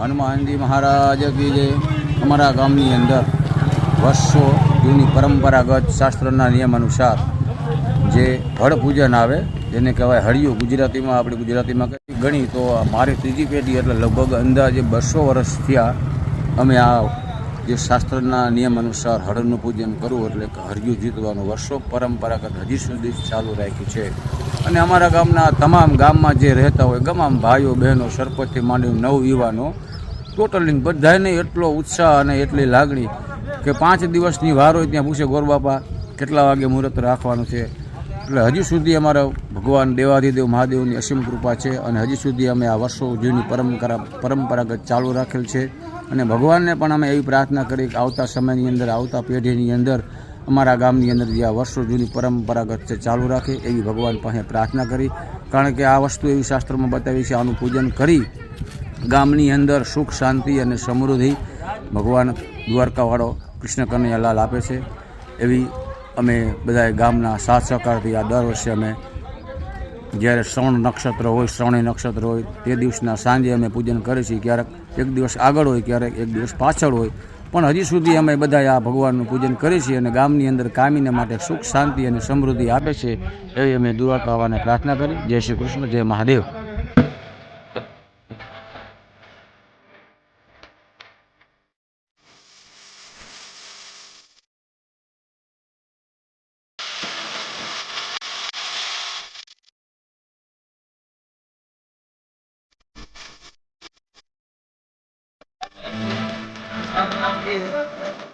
હનુમાનજી મહારાજ કી જય. અમારા ગામની અંદર વર્ષો જૂની પરંપરાગત શાસ્ત્રના નિયમ અનુસાર જે હળ પૂજન આવે, જેને કહેવાય હળિયું ગુજરાતીમાં, આપણે ગુજરાતીમાં કહી ગણી, તો મારી ત્રીજી પેઢી એટલે લગભગ અંદાજે બસો વર્ષ થયા અમે આ જે શાસ્ત્રના નિયમ અનુસાર હળનું પૂજન કરવું એટલે કે હળિયું જીતવાનું વર્ષો પરંપરાગત હજી સુધી ચાલુ રાખ્યું છે. અને અમારા ગામના તમામ ગામમાં જે રહેતા હોય, તમામ ભાઈઓ, બહેનો સરપંચથી માંડી નવ યુવાનો, ટોટલી બધાને એટલો ઉત્સાહ અને એટલી લાગણી કે પાંચ દિવસની વાર હોય ત્યાં પૂછે, ગોરબાપા, કેટલા વાગે મુહૂર્ત રાખવાનું છે? એટલે હજી સુધી અમારા ભગવાન દેવાધિદેવ મહાદેવની અસીમ કૃપા છે અને હજી સુધી અમે આ વર્ષો જૂની પરંપરા, પરંપરાગત ચાલુ રાખેલ છે. અને ભગવાનને પણ અમે એવી પ્રાર્થના કરી કે આવતા સમયની અંદર, આવતા પેઢીની અંદર, અમારા ગામની અંદર જે આ વર્ષો જૂની પરંપરાગત છે, ચાલુ રાખે એવી ભગવાન પાસે પ્રાર્થના કરી. કારણ કે આ વસ્તુ એવી શાસ્ત્રમાં બતાવી છે, આનું પૂજન કરી ગામની અંદર સુખ, શાંતિ અને સમૃદ્ધિ ભગવાન દ્વારકાવાળો કૃષ્ણ કનૈયાલાલ આપે છે. એવી અમે બધાએ ગામના સાથ સહકારથી આ દર વર્ષે અમે જ્યારે શ્રવણ નક્ષત્ર હોય, શ્રવણી નક્ષત્ર હોય, તે દિવસના સાંજે અમે પૂજન કરીએ છીએ. ક્યારેક એક દિવસ આગળ હોય, ક્યારેક એક દિવસ પાછળ હોય. પણ હજી સુધી અમે બધા આ ભગવાનનું પૂજન કરીએ છીએ અને ગામની અંદર કામીને માટે સુખ, શાંતિ અને સમૃદ્ધિ આપે છે, એવી અમે દ્વારકાવાને પ્રાર્થના કરી. જય શ્રી કૃષ્ણ, જય મહાદેવ. Evet.